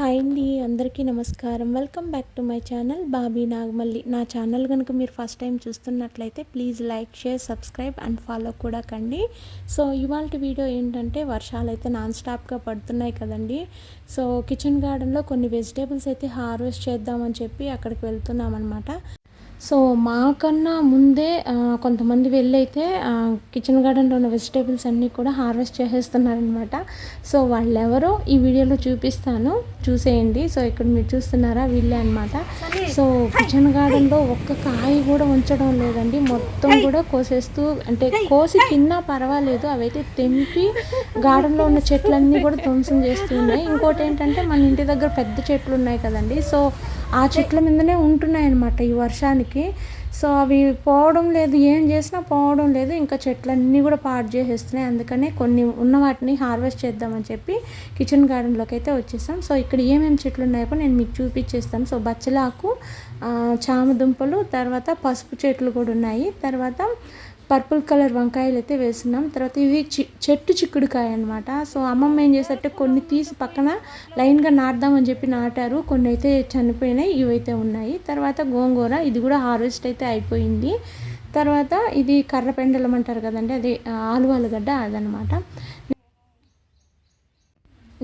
Hi అండి అందరికీ నమస్కారం. Welcome back to my channel Bobby Nagamalli. నా ఛానల్ కనుక మీరు ఫస్ట్ టైం చూస్తున్నట్లయితే please like share subscribe and follow కూడా కండి. సో ఇవాళ వీడియో ఏంటంటే వర్షాలు అయితే నాన్ స్టాప్గా పడుతున్నాయి కదండి. సో కిచెన్ గార్డెన్లో కొన్ని వెజిటేబుల్స్ అయితే హార్వెస్ట్ చేద్దామని చెప్పి అక్కడికి వెళ్తున్నాం అనమాట సో మాకన్నా ముందే కొంతమంది వెళ్ళైతే కిచెన్ గార్డెన్లో ఉన్న వెజిటేబుల్స్ అన్నీ కూడా హార్వెస్ట్ చేసేస్తున్నారనమాట సో వాళ్ళెవరో ఈ వీడియోలో చూపిస్తాను. చూసేయండి. సో ఇక్కడ మీరు చూస్తున్నారా? వీళ్ళే అనమాట సో కిచెన్ గార్డెన్లో ఒక్క కాయ కూడా ఉంచడం లేదండి. మొత్తం కూడా కోసేస్తూ అంటే కోసి తిన్నా పర్వాలేదు. అవైతే తెంపి గార్డెన్లో ఉన్న చెట్లన్నీ కూడా ధ్వంసం చేస్తున్నాయి ఇంకోటి ఏంటంటే మన ఇంటి దగ్గర పెద్ద చెట్లు ఉన్నాయి కదండి. సో ఆ చెట్ల మీదనే ఉంటున్నాయన్నమాట ఈ వర్షానికి. సో అవి పోవడం లేదు ఏం చేసినా పోవడం లేదు ఇంకా చెట్లన్నీ కూడా పాడు చేసేస్తున్నాయి. అందుకనే కొన్ని ఉన్న వాటిని హార్వెస్ట్ చేద్దామని చెప్పి కిచెన్ గార్డెన్లోకి అయితే వచ్చేసాం. సో ఇక్కడ ఏమేమి చెట్లు ఉన్నాయో నేను మీకు చూపించేస్తాను. సో బచ్చలాకు చామదుంపలు తర్వాత పసుపు చెట్లు కూడా ఉన్నాయి. తర్వాత పర్పుల్ కలర్ వంకాయలు అయితే వేస్తున్నాం తర్వాత ఇవి చి చెట్టు చిక్కుడుకాయ అనమాట సో అమ్మమ్మ ఏం చేశారంటే కొన్ని తీసి పక్కన లైన్గా నాటుదామని చెప్పి నాటారు. కొన్ని అయితే చనిపోయినాయి ఇవైతే ఉన్నాయి. తర్వాత గోంగూర ఇది కూడా హార్వెస్ట్ అయితే అయిపోయింది. తర్వాత ఇది కర్ర పెండలం అంటారు కదండి అది ఆలువాలుగడ్డ అదనమాట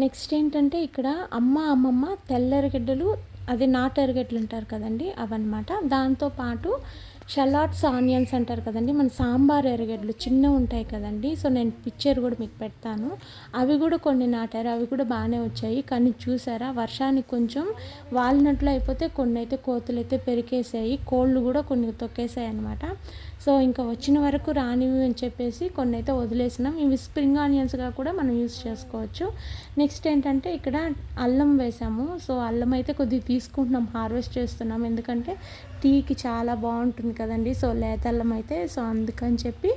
నెక్స్ట్ ఏంటంటే ఇక్కడ అమ్మ అమ్మమ్మ తెల్లరిగడ్డలు అది నాటు ఎరగడ్డలు ఉంటారు కదండి అవన్నమాట. దాంతోపాటు షలాట్స్ ఆనియన్స్ అంటారు కదండి మన సాంబార్ ఎరగడ్లు చిన్న ఉంటాయి కదండి. సో నేను పిక్చర్ కూడా మీకు పెడతాను. అవి కూడా కొన్ని నాటారు అవి కూడా బాగానే వచ్చాయి. కానీ చూసారా వర్షానికి కొంచెం వాలినట్లు అయిపోతే కొన్ని అయితే కోతులు అయితే పెరికేసాయి కోళ్ళు కూడా కొన్ని తొక్కేసాయి అనమాట సో ఇంకా వచ్చిన వరకు రానివి అని చెప్పేసి కొన్ని అయితే వదిలేసినాం. ఇవి స్ప్రింగ్ ఆనియన్స్గా కూడా మనం యూస్ చేసుకోవచ్చు. నెక్స్ట్ ఏంటంటే ఇక్కడ అల్లం వేసాము. సో అల్లం అయితే కొద్దిగా తీసుకుంటున్నాం హార్వెస్ట్ చేస్తున్నాం. ఎందుకంటే టీకి చాలా బాగుంటుంది కదండి. సో లేతల్లం అయితే సో అందుకని చెప్పి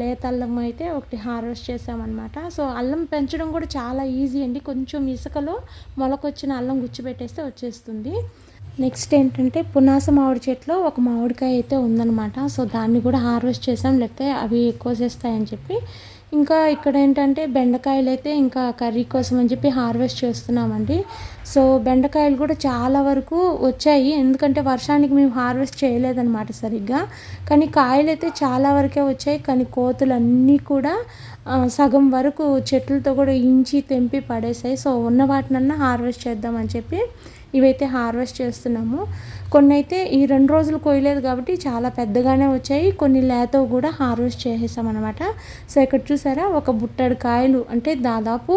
లేత అల్లం అయితే ఒకటి హార్వెస్ట్ చేసామన్నమాట. సో అల్లం పెంచడం కూడా చాలా ఈజీ అండి. కొంచెం ఇసుకలో మొలకొచ్చిన అల్లం గుచ్చిపెట్టేస్తే వచ్చేస్తుంది. నెక్స్ట్ ఏంటంటే పునాస మామిడి చెట్లో ఒక మామిడికాయ అయితే ఉందన్నమాట. సో దాన్ని కూడా హార్వెస్ట్ చేసాం లేకపోతే అవి కోసేస్తాయని చెప్పి. ఇంకా ఇక్కడ ఏంటంటే బెండకాయలు అయితే ఇంకా కర్రీ కోసం అని చెప్పి హార్వెస్ట్ చేస్తున్నామండి. సో బెండకాయలు కూడా చాలా వరకు వచ్చాయి. ఎందుకంటే వర్షానికి మేము హార్వెస్ట్ చేయలేదన్నమాట సరిగ్గా. కానీ కాయలు అయితే చాలా వరకే వచ్చాయి. కానీ కోతులు అన్నీ కూడా సగం వరకు చెట్లతో కూడా ఇంచి తెంపి పడేసాయి. సో ఉన్న వాటినన్నా హార్వెస్ట్ చేద్దామని చెప్పి ఇవైతే హార్వెస్ట్ చేస్తున్నాము. కొన్ని అయితే ఈ రెండు రోజులు కోయలేదు కాబట్టి చాలా పెద్దగానే వచ్చాయి. కొన్ని లేతో కూడా హార్వెస్ట్ చేసేసామన్నమాట. సో ఇక్కడ చూసారా ఒక బుట్టడు కాయలు అంటే దాదాపు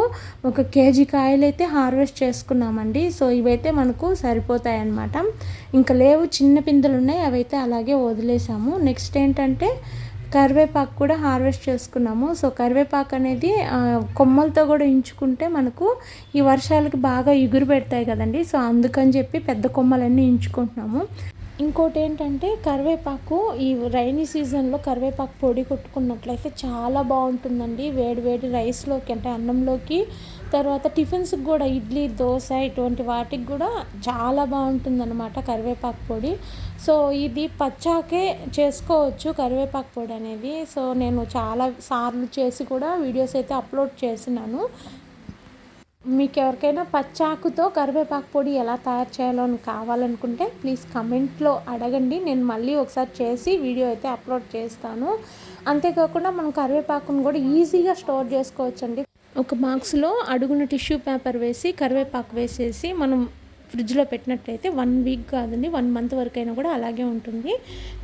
ఒక కేజీ కాయలు అయితే హార్వెస్ట్ చేసుకున్నామండి. సో ఇవైతే మనకు సరిపోతాయి అన్నమాట ఇంకా లేవు చిన్న పిందెలు ఉన్నాయి అవైతే అలాగే వదిలేసాము. నెక్స్ట్ ఏంటంటే కరివేపాకు కూడా హార్వెస్ట్ చేసుకున్నాము. సో కరివేపాకు అనేది కొమ్మలతో కూడా ఇంచుకుంటే మనకు ఈ వర్షాలకి బాగా ఎగురు పెడతాయి కదండి. సో అందుకని చెప్పి పెద్ద కొమ్మలన్నీ ఇంచుకుంటున్నాము. ఇంకోటి ఏంటంటే కరివేపాకు ఈ రైనీ సీజన్లో కరివేపాకు పొడి కొట్టుకున్నట్లయితే చాలా బాగుంటుందండి. వేడి వేడి రైస్లోకి అంటే అన్నంలోకి తర్వాత టిఫిన్స్కి కూడా ఇడ్లీ దోశ ఇటువంటి వాటికి కూడా చాలా బాగుంటుందన్నమాట కరివేపాకు పొడి. సో ఇది పచ్చాకే చేసుకోవచ్చు కరివేపాకు పొడి అనేది. సో నేను చాలా సార్లు చేసి కూడా వీడియోస్ అయితే అప్లోడ్ చేసినాను. మీకు ఎవరికైనా పచ్చాకుతో కరివేపాకు పొడి ఎలా తయారు చేయాలో అని కావాలనుకుంటే ప్లీజ్ కమెంట్లో అడగండి. నేను మళ్ళీ ఒకసారి చేసి వీడియో అయితే అప్లోడ్ చేస్తాను. అంతేకాకుండా మనం కరివేపాకును కూడా ఈజీగా స్టోర్ చేసుకోవచ్చండి. ఒక బాక్స్లో అడుగున టిష్యూ పేపర్ వేసి కరివేపాకు వేసేసి మనం ఫ్రిడ్జ్లో పెట్టినట్టయితే వన్ వీక్ కాదండి వన్ మంత్ వరకు అయినా కూడా అలాగే ఉంటుంది.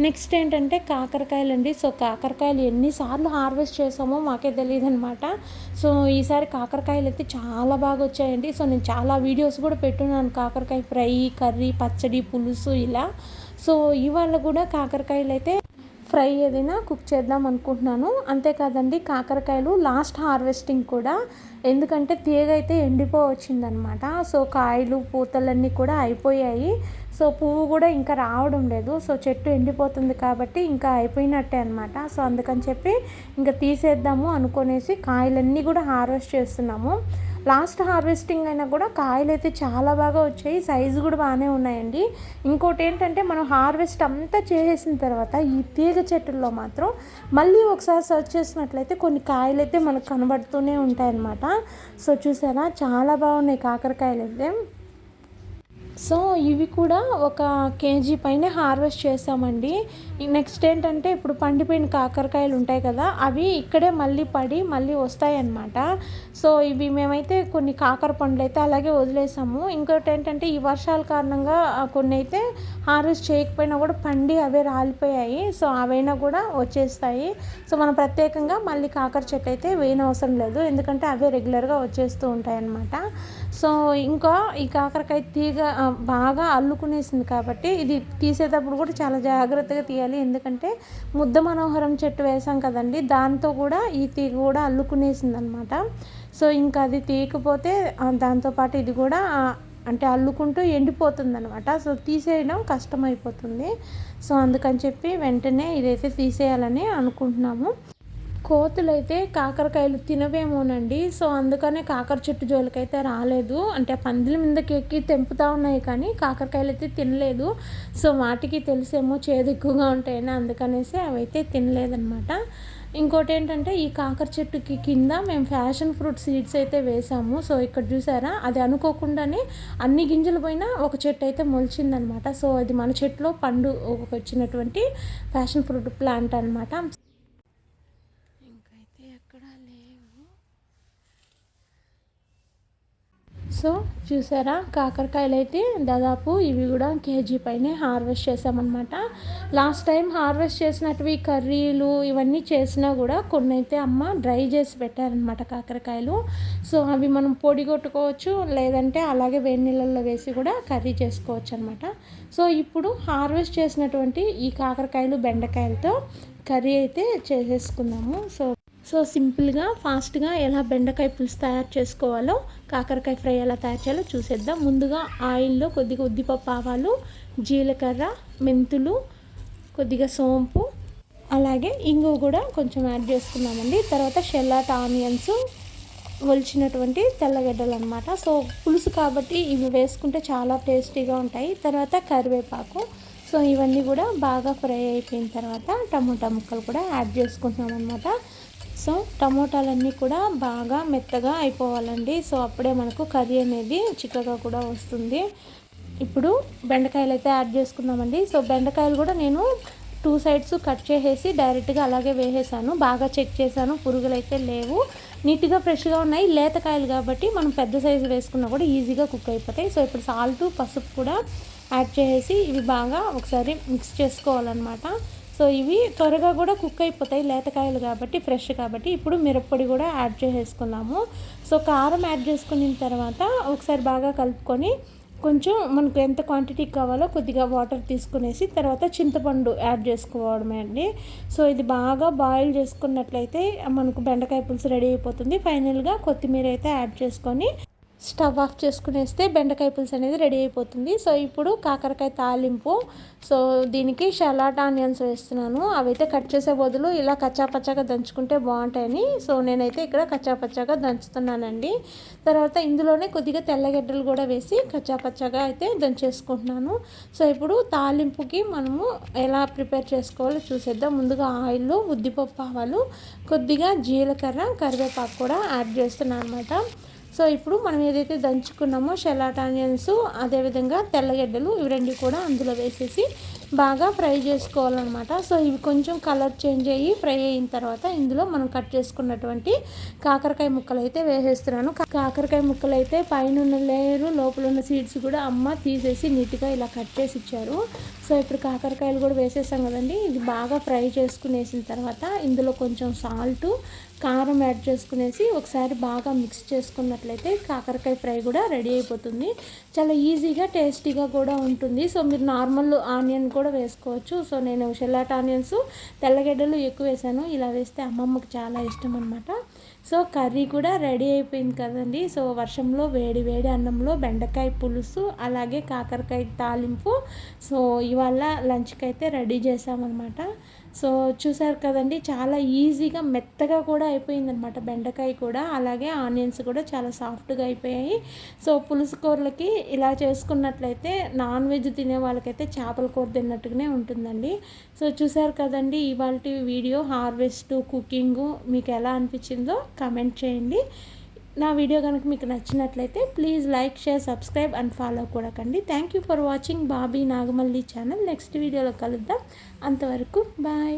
నెక్స్ట్ ఏంటంటే కాకరకాయలు అండి సో కాకరకాయలు ఎన్నిసార్లు హార్వెస్ట్ చేసామో మాకే తెలియదు అనమాట సో ఈసారి కాకరకాయలు అయితే చాలా బాగా వచ్చాయండి సో నేను చాలా వీడియోస్ కూడా పెట్టున్నాను. కాకరకాయ ఫ్రై కర్రీ పచ్చడి పులుసు ఇలా. సో ఇవాళ కూడా కాకరకాయలు అయితే ఫ్రై ఏదైనా కుక్ చేద్దాం అనుకుంటున్నాను. అంతేకాదండి కాకరకాయలు లాస్ట్ హార్వెస్టింగ్ కూడా. ఎందుకంటే తీగ అయితే ఎండిపో వచ్చిందనమాట సో కాయలు పూతలన్నీ కూడా అయిపోయాయి. సో పువ్వు కూడా ఇంకా రావడం లేదు. సో చెట్టు ఎండిపోతుంది కాబట్టి ఇంకా అయిపోయినట్టే అనమాట. సో అందుకని చెప్పి ఇంకా తీసేద్దాము అనుకునేసి కాయలన్నీ కూడా హార్వెస్ట్ చేస్తున్నాము. లాస్ట్ హార్వెస్టింగ్ అయినా కూడా కాయలు అయితే చాలా బాగా వచ్చాయి. సైజు కూడా బాగానే ఉన్నాయండి. ఇంకోటి ఏంటంటే మనం హార్వెస్ట్ అంతా చేసేసిన తర్వాత ఈ తీగ చెట్టుల్లో మాత్రం మళ్ళీ ఒకసారి సర్చ్ చేసినట్లయితే కొన్ని కాయలు అయితే మనకు కనబడుతూనే ఉంటాయన్నమాట. సో చూసారా? చాలా బాగున్నాయి కాకరకాయలు అయితే సో ఇవి కూడా ఒక కేజీ పైన హార్వెస్ట్ చేసామండి. నెక్స్ట్ ఏంటంటే ఇప్పుడు పండిపోయిన కాకరకాయలు ఉంటాయి కదా అవి ఇక్కడే మళ్ళీ పడి మళ్ళీ వస్తాయి అన్నమాట సో ఇవి మేమైతే కొన్ని కాకర పండ్లు అయితే అలాగే వదిలేసాము. ఇంకోటి ఏంటంటే ఈ వర్షాల కారణంగా కొన్ని అయితే హార్వెస్ట్ చేయకపోయినా కూడా పండి అవే రాలిపోయాయి. సో అవైనా కూడా వచ్చేస్తాయి. సో మనం ప్రత్యేకంగా మళ్ళీ కాకర చెట్టు అయితే వేయనవసరం లేదు. ఎందుకంటే అవే రెగ్యులర్గా వచ్చేస్తూ ఉంటాయి అన్నమాట సో ఇంకా ఈ కాకరకాయ తీగ బాగా అల్లుకునేసింది కాబట్టి ఇది తీసేటప్పుడు కూడా చాలా జాగ్రత్తగా తీయాలి. ఎందుకంటే ముద్ద మనోహరం చెట్టు వేసాం కదండి దాంతో కూడా ఈ తీగ కూడా అల్లుకునేసింది అనమాట సో ఇంకా అది తీయకపోతే దాంతోపాటు ఇది కూడా అంటే అల్లుకుంటూ ఎండిపోతుంది అనమాట సో తీసేయడం కష్టమైపోతుంది. సో అందుకని చెప్పి వెంటనే ఇదైతే తీసేయాలని అనుకుంటున్నాము. కోతులైతే కాకరకాయలు తినవేమోనండి. సో అందుకనే కాకర చెట్టు జోలికైతే రాలేదు. అంటే పందుల మీదకి ఎక్కి తెంపుతా ఉన్నాయి కానీ కాకరకాయలు అయితే తినలేదు. సో వాటికి తెలిసేమో చేదు ఎక్కువగా ఉంటాయని అందుకనేసి అవైతే తినలేదన్నమాట. ఇంకోటి ఏంటంటే ఈ కాకర చెట్టుకి కింద మేము ఫ్యాషన్ ఫ్రూట్ సీడ్స్ అయితే వేసాము. సో ఇక్కడ చూసారా? అది అనుకోకుండానే అన్ని గింజలు పోయినా ఒక చెట్టు అయితే మొలిచిందనమాట సో అది మన చెట్టులో పండు వచ్చినటువంటి ఫ్యాషన్ ఫ్రూట్ ప్లాంట్ అనమాట సో చూసారా? కాకరకాయలు అయితే దాదాపు ఇవి కూడా కేజీ పైనే హార్వెస్ట్ చేసామన్నమాట లాస్ట్ టైం హార్వెస్ట్ చేసినట్టువి కర్రీలు ఇవన్నీ చేసినా కూడా కొన్ని అయితే అమ్మ డ్రై చేసి పెట్టారనమాట కాకరకాయలు. సో అవి మనం పొడి కొట్టుకోవచ్చు లేదంటే అలాగే వేడి నీళ్ళల్లో వేసి కూడా కర్రీ చేసుకోవచ్చు అనమాట సో ఇప్పుడు హార్వెస్ట్ చేసినటువంటి ఈ కాకరకాయలు బెండకాయలతో కర్రీ అయితే చేసేసుకుందాము. సో సో సింపుల్గా ఫాస్ట్గా ఎలా బెండకాయ పులుసు తయారు చేసుకోవాలో కాకరకాయ ఫ్రై ఎలా తయారు చేయాలో చూసేద్దాం. ముందుగా ఆయిల్లో కొద్దిగా ఉద్దిపప్పు ఆవాలు జీలకర్ర మెంతులు కొద్దిగా సోంపు అలాగే ఇంగు కూడా కొంచెం యాడ్ చేసుకున్నామండి. తర్వాత షెల్లాట్ ఆనియన్స్ ఒలిచినటువంటి తెల్లగడ్డలు అనమాట సో పులుసు కాబట్టి ఇవి వేసుకుంటే చాలా టేస్టీగా ఉంటాయి. తర్వాత కరివేపాకు. సో ఇవన్నీ కూడా బాగా ఫ్రై అయిపోయిన తర్వాత టమోటా ముక్కలు కూడా యాడ్ చేసుకుంటున్నాం అనమాట సో టమోటాలన్నీ కూడా బాగా మెత్తగా అయిపోవాలండి. సో అప్పుడే మనకు కర్రీ అనేది చిక్కగా కూడా వస్తుంది. ఇప్పుడు బెండకాయలు అయితే యాడ్ చేసుకుందామండి. సో బెండకాయలు కూడా నేను టూ సైడ్స్ కట్ చేసేసి డైరెక్ట్గా అలాగే వేసేసాను. బాగా చెక్ చేశాను. పురుగులు అయితే లేవు. నీట్గా ఫ్రెష్గా ఉన్నాయి. లేతకాయలు కాబట్టి మనం పెద్ద సైజు వేసుకున్నా కూడా ఈజీగా కుక్ అయిపోతాయి. సో ఇప్పుడు సాల్ట్ పసుపు కూడా యాడ్ చేసేసి ఇవి బాగా ఒకసారి మిక్స్ చేసుకోవాలన్నమాట. సో ఇవి త్వరగా కూడా కుక్ అయిపోతాయి లేతకాయలు కాబట్టి ఫ్రెష్ కాబట్టి. ఇప్పుడు మిరప్పొడి కూడా యాడ్ చేసేసుకున్నాము సో కారం యాడ్ చేసుకున్న తర్వాత ఒకసారి బాగా కలుపుకొని కొంచెం మనకు ఎంత క్వాంటిటీ కావాలో కొద్దిగా వాటర్ తీసుకునేసి తర్వాత చింతపండు యాడ్ చేసుకోవడమే అండి. సో ఇది బాగా బాయిల్ చేసుకున్నట్లయితే మనకు బెండకాయ పులుసు రెడీ అయిపోతుంది. ఫైనల్గా కొత్తిమీర అయితే యాడ్ చేసుకొని స్టవ్ ఆఫ్ చేసుకునేస్తే బెండకాయ పులుసు అనేది రెడీ అయిపోతుంది. సో ఇప్పుడు కాకరకాయ తాలింపు. సో దీనికి షలాట్ ఆనియన్స్ వేస్తున్నాను. అవైతే కట్ చేసే బదులు ఇలా కచ్చాపచ్చాగా దంచుకుంటే బాగుంటాయని. సో నేనైతే ఇక్కడ కచ్చాపచ్చాగా దంచుతున్నానండి. తర్వాత ఇందులోనే కొద్దిగా తెల్లగడ్డలు కూడా వేసి కచ్చాపచ్చాగా అయితే దంచేసుకుంటున్నాను. సో ఇప్పుడు తాలింపుకి మనము ఎలా ప్రిపేర్ చేసుకోవాలో చూసేద్దాం. ముందుగా ఆయిల్లో ఉద్దిపప్పు ఆవాలు కొద్దిగా జీలకర్ర కరివేపాకు కూడా యాడ్ చేస్తున్నాను అనమాట సో ఇప్పుడు మనం ఏదైతే దంచుకున్నామో షెలాట్ ఆనియన్స్ అదేవిధంగా తెల్లగడ్డలు ఇవి రెండు కూడా అందులో వేసేసి బాగా ఫ్రై చేసుకోవాలన్నమాట. సో ఇవి కొంచెం కలర్ చేంజ్ అయ్యి ఫ్రై అయిన తర్వాత ఇందులో మనం కట్ చేసుకున్నటువంటి కాకరకాయ ముక్కలు అయితే వేసేస్తున్నాను కాకరకాయ ముక్కలు అయితే పైన ఉన్న లేయరు లోపల ఉన్న సీడ్స్ కూడా అమ్మ తీసేసి నీట్గా ఇలా కట్ చేసి ఇచ్చారు. సో ఇప్పుడు కాకరకాయలు కూడా వేసేసాం కదండి. ఇది బాగా ఫ్రై చేసుకునేసిన తర్వాత ఇందులో కొంచెం సాల్ట్ కారం యాడ్ చేసుకునేసి ఒకసారి బాగా మిక్స్ చేసుకున్నట్లయితే కాకరకాయ ఫ్రై కూడా రెడీ అయిపోతుంది. చాలా ఈజీగా టేస్టీగా కూడా ఉంటుంది. సో మీరు నార్మల్ ఆనియన్ కూడా కూడా వేసుకోవచ్చు. సో నేను షెల్లాట్ ఆనియన్స్ తెల్లగడ్డలు ఎక్కువ వేసాను. ఇలా వేస్తే అమ్మమ్మకి చాలా ఇష్టం అనమాట సో కర్రీ కూడా రెడీ అయిపోయింది కదండి. సో వర్షంలో వేడి వేడి అన్నంలో బెండకాయ పులుసు అలాగే కాకరకాయ తాలింపు. సో ఇవాళ లంచ్కి అయితే రెడీ చేసామన్నమాట. సో చూసారు కదండి చాలా ఈజీగా మెత్తగా కూడా అయిపోయిందనమాట బెండకాయ కూడా అలాగే ఆనియన్స్ కూడా చాలా సాఫ్ట్గా అయిపోయాయి. సో పులుసు కూరలకి ఇలా చేసుకున్నట్లయితే నాన్ వెజ్ తినే వాళ్ళకైతే చేపల కూర తిన్నట్టుగానే ఉంటుందండి. సో చూసారు కదండి ఇవాళ వీడియో హార్వెస్ట్ కుకింగ్ మీకు ఎలా అనిపించిందో కమెంట్ చేయండి. నా వీడియో కనుక మీకు నచ్చినట్లయితే please like share subscribe and follow కూడా కండి. Thank you for watching Bobby Nagamalli channel next వీడియోలో కలుద్దాం. అంతవరకు బాయ్.